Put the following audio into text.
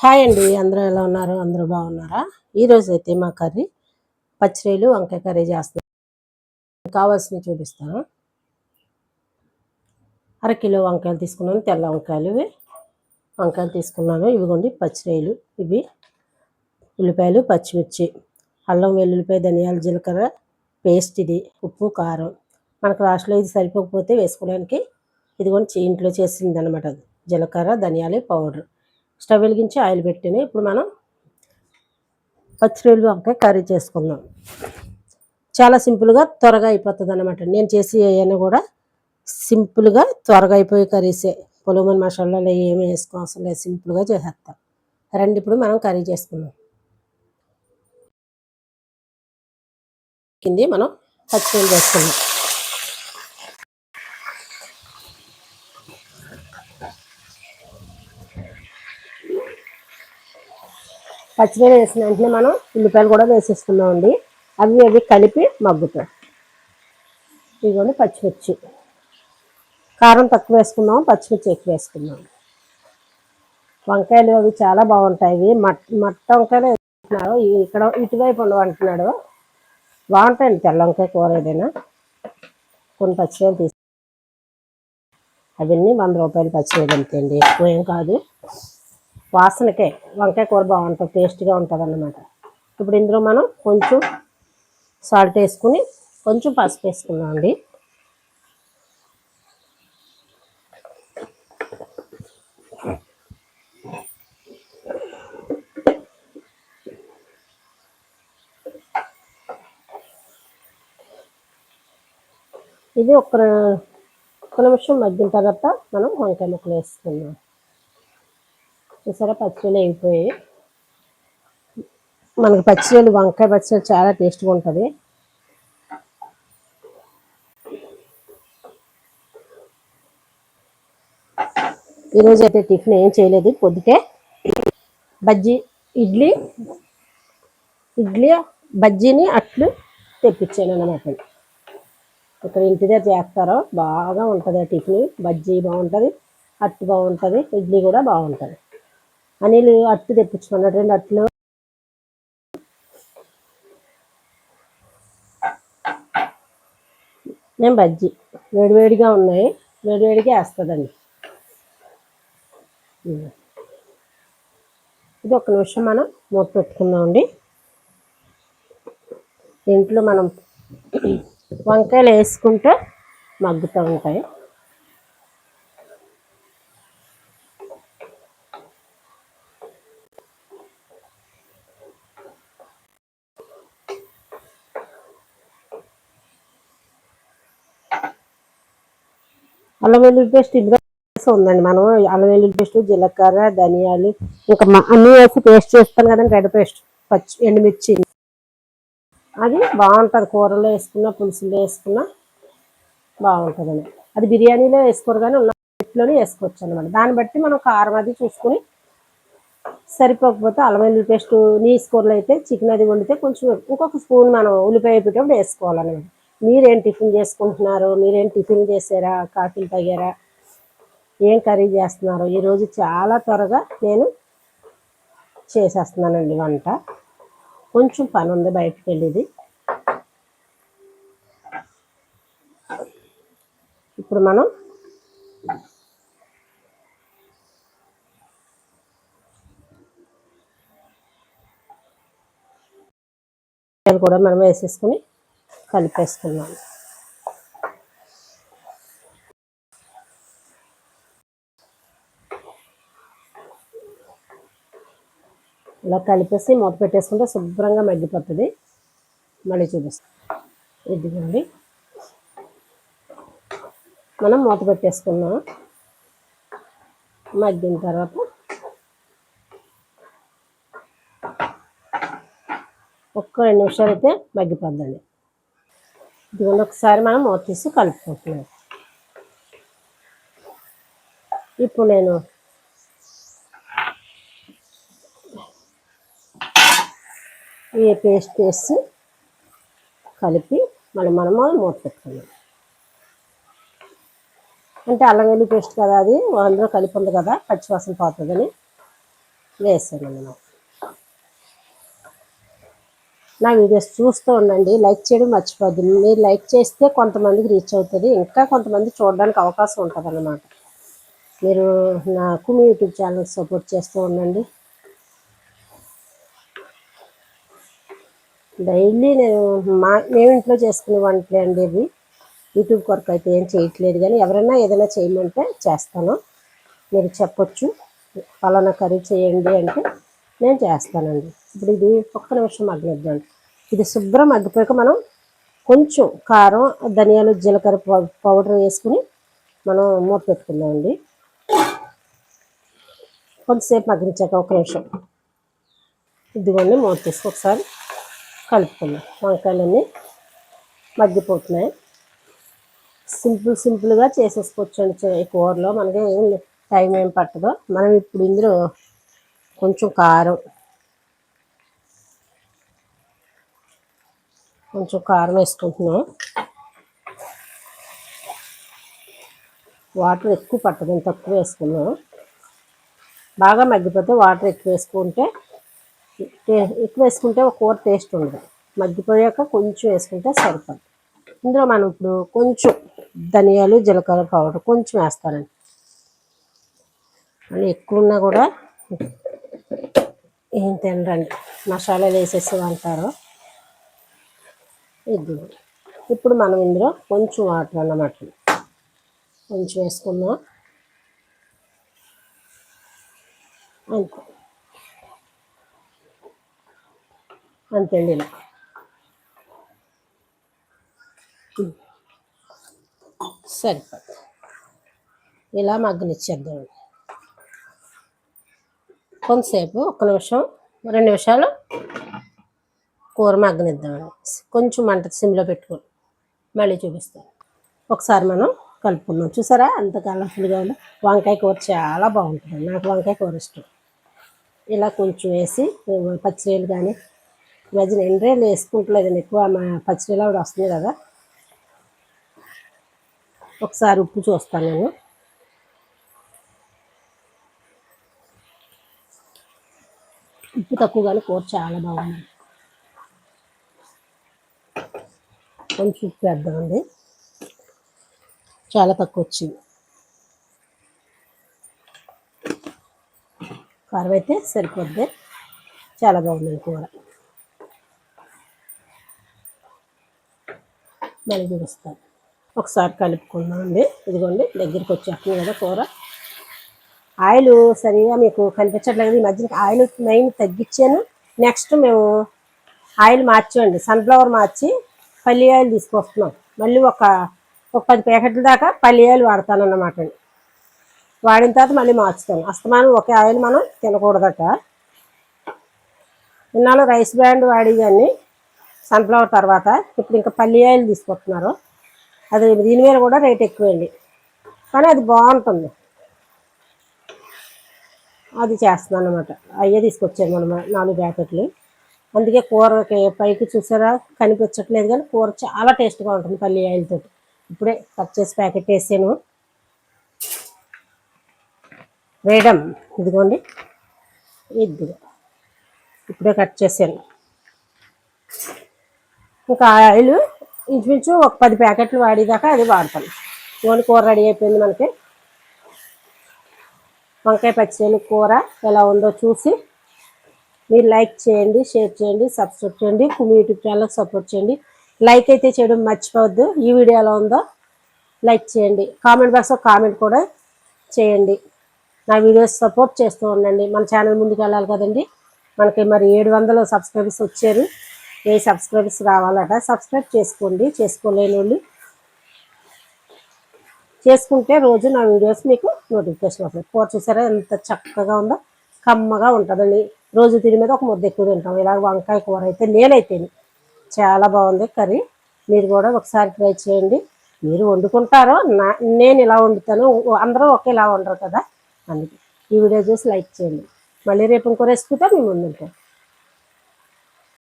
Hi అండి అందరూ ఎలా ఉన్నారు? అందరూ బాగున్నారా? ఈరోజు అయితే మా కర్రీ పచ్చిరీలు వంకాయ కర్రీ చేస్తున్నాను కావాల్సినవి చూపిస్తాను. అరకిలో వంకాయలు తీసుకున్నాను తెల్ల వంకాయలు ఇవి. వంకాయలు తీసుకున్నాను ఇవిగోండి పచ్చిరీలు. ఇవి ఉల్లిపాయలు పచ్చిమిర్చి అల్లం వెల్లుల్లిపాయ ధనియాలు జీలకర్ర పేస్ట్ ఇది ఉప్పు కారం. మనకు లాస్ట్లో ఇది సరిపోకపోతే వేసుకోవడానికి ఇదిగోండి ఇంట్లో చేసింది అనమాట జీలకర్ర ధనియాలు పౌడర్. స్టవ్ వెలిగించి ఆయిల్ పెట్టిన ఇప్పుడు మనం పచ్చిరొయ్యలు వంకాయ కర్రీ చేసుకుందాం. చాలా సింపుల్గా త్వరగా అయిపోతుంది అనమాట నేను చేసి ఏమైనా కూడా సింపుల్గా త్వరగా అయిపోయి కర్రీసే. పొలమని మసాలాలు ఏమి వేసుకో అవసరం లేదు సింపుల్గా చేసేస్తాం రండి ఇప్పుడు మనం కర్రీ చేసుకుందాం. కింది మనం పచ్చిరొయ్యలు వేసుకుందాం. పచ్చిమిరపకాయలు వేసిన వెంటనే మనం ఉల్లిపాయలు కూడా వేసేసుకున్నామండి అవి అవి కలిపి మగ్గుతాయి. ఇదిగోండి పచ్చిమిర్చి. కారం తక్కువ వేసుకున్నాం పచ్చిమిర్చి ఎక్కువ వేసుకున్నాం వంకాయలు అవి చాలా బాగుంటాయి. మట్ మట్ట వంకాయలు వేసుకుంటున్నారు. ఇక్కడ ఇటువైపు అంటున్నాడు. బాగుంటాయండి తెల్ల వంకాయ కూర ఏదైనా. కొన్ని పచ్చిమిరపకాయలు తీసు అవన్నీ వంద రూపాయలు పచ్చిమిరపకాయలు అంతే అండి ఎక్కువ ఏం కాదు. వాసనకే వంకాయ కూర బాగుంటుంది టేస్ట్గా ఉంటుంది అన్నమాట ఇప్పుడు ఇందులో మనం కొంచెం సాల్ట్ వేసుకుని కొంచెం పసుపు వేసుకుందాం అండి. ఇది ఒక నిమిషం మగ్గిన తర్వాత మనం వంకాయ ముక్కలు వేసుకుందాం. చూసారా పచ్చిరొయ్యలు అయిపోయాయి మనకి పచ్చిరొయ్యలు వంకాయ పచ్చిరొయ్యలు చాలా టేస్ట్గా ఉంటుంది. ఈరోజు అయితే టిఫిన్ ఏం చేయలేదు పొద్దుటే. బజ్జీ ఇడ్లీ ఇడ్లీ బజ్జీని అట్లు తెప్పించాను అనమాట ఇక్కడ ఇంటి దగ్గర చేస్తారో బాగా ఉంటుంది టిఫిన్. బజ్జీ బాగుంటుంది అట్టు బాగుంటుంది ఇడ్లీ కూడా బాగుంటుంది. అనిల్ అట్టు తెప్పించుకున్నాడు. రెండు అట్లు. నేను బజ్జీ. వేడివేడిగా ఉన్నాయి. వేడివేడిగా వేస్తుందండి. ఇది ఒక నిమిషం మనం మూత పెట్టుకుందామండి. ఇంట్లో మనం వంకాయలు వేసుకుంటే మగ్గుతూ ఉంటాయి. అల్లం వెల్లుల్లి పేస్ట్ ఇందులో ఉందండి. మనం అల్లం వెల్లుల్లి పేస్ట్ జీలకర్ర ధనియాలు ఇంకా అన్నీ వేసి పేస్ట్ చేస్తాను కదండి. రెడ్ పేస్ట్ పచ్చి ఎండుమిర్చి. అది బాగుంటుంది. కూరలో వేసుకున్న పులుసులో వేసుకున్న బాగుంటుందండి. అది బిర్యానీలో వేసుకోరు కానీ ఉన్న ఇంట్లోనే వేసుకోవచ్చు అనమాట దాన్ని బట్టి మనం కారం అది చూసుకుని సరిపోకపోతే అల్లం వెల్లుల్లి పేస్ట్ నీసు కూరలు అయితే చికెన్ అది వండితే కొంచెం ఇంకొక స్పూన్ మనం ఉల్లిపాయ పెట్టేప్పుడు వేసుకోవాలన్నమాట. మీరేం టిఫిన్ చేసుకుంటున్నారు? మీరేం టిఫిన్ చేసారా కాఫీలు తాగారా? ఏం కర్రీ చేస్తున్నారు? ఈరోజు చాలా త్వరగా నేను చేసేస్తున్నానండి వంట. కొంచెం పని ఉంది బయటకు వెళ్ళేది. ఇప్పుడు మనం కూడా మనం వేసేసుకుని కలిపేస్తున్నాను. ఇలా కలిపేసి మూత పెట్టేసుకుంటే శుభ్రంగా మగ్గిపోతుంది. మళ్ళీ చూపిస్తాం. ఇదిగోండి. మనం మూత పెట్టేసుకున్నాం. మగ్గిన తర్వాత ఒక్క రెండు నిమిషాలు అయితే మగ్గిపోద్దండి. ఇదిగోండి ఒకసారి మనం మూత తీసి కలుపుకుంటున్నాం. ఇప్పుడు నేను ఈ పేస్ట్ వేసి కలిపి మళ్ళీ మనము మూత పెట్టుకున్నాం అంటే అల్లం వెల్లి పేస్ట్ కదా అది అందులో కలిపి ఉంది కదా పచ్చివాసన పోతుందని వేసాను మనం. నా వీడియోస్ చూస్తూ ఉండండి. లైక్ చేయడం మర్చిపోద్దు మీరు లైక్ చేస్తే కొంతమందికి రీచ్ అవుతుంది. ఇంకా కొంతమంది చూడడానికి అవకాశం ఉంటుంది అన్నమాట మీరు నాకు మీ యూట్యూబ్ ఛానల్ సపోర్ట్ చేస్తూ ఉండండి. డైలీ నేను మా మేము ఇంట్లో చేసుకునే వంటలే అండి ఇవి. యూట్యూబ్ కొరకు అయితే ఏం చేయట్లేదు. కానీ ఎవరైనా ఏదైనా చేయమంటే చేస్తాను. మీరు చెప్పొచ్చు. పలానా కర్రీ చేయండి అంటే నేను చేస్తానండి. ఇప్పుడు ఇది ఒక్క నిమిషం మగ్గనిద్దాం ఇది శుభ్రం మగ్గిపోయాక మనం కొంచెం కారం ధనియాలు జీలకర్ర పౌ- పౌడర్ వేసుకుని మనం మూత పెట్టుకుందామండి. కొంతసేపు మగ్గించాక ఒక నిమిషం. ఇదిగోండి మూత తీసుకు ఒకసారి కలుపుకుందాం. వంకాయలన్నీ మగ్గిపోతున్నాయి. సింపుల్ సింపుల్గా చేసేసుకోవచ్చు అండి ఈ కూరలో మనకి ఏం టైం ఏం పట్టదో. మనం ఇప్పుడు ఇందులో కొంచెం కారం. కొంచెం కారం వేసుకుంటున్నాం. వాటర్ ఎక్కువ పట్టదు తక్కువ వేసుకున్నాం. బాగా మగ్గిపోతే వాటర్ ఎక్కువ వేసుకుంటే ఎక్కువ వేసుకుంటే ఒక కూర టేస్ట్ ఉండదు. మగ్గిపోయాక కొంచెం వేసుకుంటే సరిపడు ఇందులో మనం ఇప్పుడు కొంచెం ధనియాలు జీలకర్ర పౌడర్ కొంచెం వేస్తానండి. మళ్ళీ ఎక్కువ ఉన్నా కూడా ఏం తినరండి. మసాలాలు వేసేసి అంటారు ఇది ఇప్పుడు మనం ఇందులో కొంచెం వాటర్ అన్నమాట. కొంచెం వేసుకుందాం. అంతే. అంతేండి ఇలా. ఉమ్. సరిపోతుంది. ఇలా మగ్గనిచ్చేద్దామండి. కొంతసేపు ఒక్క నిమిషం రెండు నిమిషాలు కూర మగ్గనిద్దామండి. కొంచెం మంట సిమ్లో పెట్టుకొని మళ్ళీ చూపిస్తాను. ఒకసారి మనం కలుపుకున్నాం చూసారా? అంత కలర్ఫుల్గా ఉంది వంకాయ కూర చాలా బాగుంటుంది. నాకు వంకాయ కూర ఇష్టం. ఇలా కొంచెం వేసి పచ్చిరేలు కానీ ఈ మధ్యన ఎండ్రేలు వేసుకుంటలేదండి ఎక్కువ మా పచ్చిరేలు ఆవిడ వస్తుంది కదా. ఒకసారి ఉప్పు చూస్తాను నేను. ఉప్పు తక్కువ కానీ కూర చాలా బాగుంది. కొంచెం ఉప్పు వేద్దామండి. చాలా తక్కువ వచ్చింది. కారం అయితే సరిపోద్ది. చాలా బాగుంది కూర. మళ్ళీ చూపిస్తాను. ఒకసారి కలుపుకుందామండి. ఇదిగోండి దగ్గరికి వచ్చేస్తుంది కదా కూర. ఆయిల్ సరిగా మీకు కనిపించట్లేదు. ఈ మధ్యన ఆయిల్ మెయిన్ తగ్గించాను. నెక్స్ట్ మేము ఆయిల్ మార్చామండి సన్ఫ్లవర్ మార్చి పల్లి ఆయిల్ తీసుకొస్తున్నాం. మళ్ళీ ఒక ఒక పది ప్యాకెట్ల దాకా పల్లి ఆయిల్ వాడతాను అన్నమాట అండి. వాడిన తర్వాత మళ్ళీ మార్చుతాను. అస్తమానం ఒకే ఆయిల్ మనం తినకూడదట. ఇన్నాళ్ళు రైస్ బ్రాండ్ వాడి కానీ సన్ఫ్లవర్ తర్వాత. ఇప్పుడు ఇంకా పల్లి ఆయిల్ తీసుకొస్తున్నారు. అది దీని మీద కూడా రేట్ ఎక్కువండి. కానీ అది బాగుంటుంది. అది చేస్తున్నాను అనమాట అయ్యే తీసుకొచ్చాను మనం నాలుగు ప్యాకెట్లు. అందుకే కూరకి పైకి చూసారా? కనిపించట్లేదు కానీ కూర చాలా టేస్ట్గా ఉంటుంది పల్లి ఆయిల్తో ఇప్పుడే కట్ చేసి ప్యాకెట్ వేసాను. వేయడం ఇదిగోండి. ఇదిగో ఇప్పుడే కట్ చేశాను ఇంకా ఆయిల్ ఇంచుమించు ఒక పది ప్యాకెట్లు వాడేదాకా అది వాడతాను ఓన్లీ కూర రెడీ అయిపోయింది మనకి. వంకాయ పచ్చిరొయ్యల కూర ఎలా ఉందో చూసి మీరు లైక్ చేయండి షేర్ చేయండి సబ్స్క్రైబ్ చేయండి మీ యూట్యూబ్ ఛానల్కి సపోర్ట్ చేయండి. లైక్ అయితే చేయడం మర్చిపోవద్దు. ఈ వీడియో ఎలా ఉందో లైక్ చేయండి. కామెంట్ బాక్స్లో కామెంట్ కూడా చేయండి. నా వీడియోస్ సపోర్ట్ చేస్తూ ఉండండి. మన ఛానల్ ముందుకు వెళ్ళాలి కదండి. మనకి మరి ఏడు వందలు సబ్స్క్రైబర్స్ వచ్చారు. ఏ సబ్స్క్రైబర్స్ రావాలట సబ్స్క్రైబ్ చేసుకోండి. చేసుకోలేని వాళ్ళు చేసుకుంటే రోజు నా వీడియోస్ మీకు నోటిఫికేషన్ వస్తుంది కూర చూసారా? ఎంత చక్కగా ఉందో కమ్మగా ఉంటుందండి. రోజు తిని మీద ఒక ముద్ద ఎక్కువ తింటాం. ఇలా వంకాయ కూర అయితే నేనైతే చాలా బాగుంది కర్రీ. మీరు కూడా ఒకసారి ట్రై చేయండి. మీరు వండుకుంటారో నా నేను ఇలా వండుతాను అందరూ ఒకేలా వండరు కదా. అందుకే ఈ వీడియో చూసి లైక్ చేయండి. మళ్ళీ రేపు ఇంకో రెసిపీతో మేము ముందుంటాం.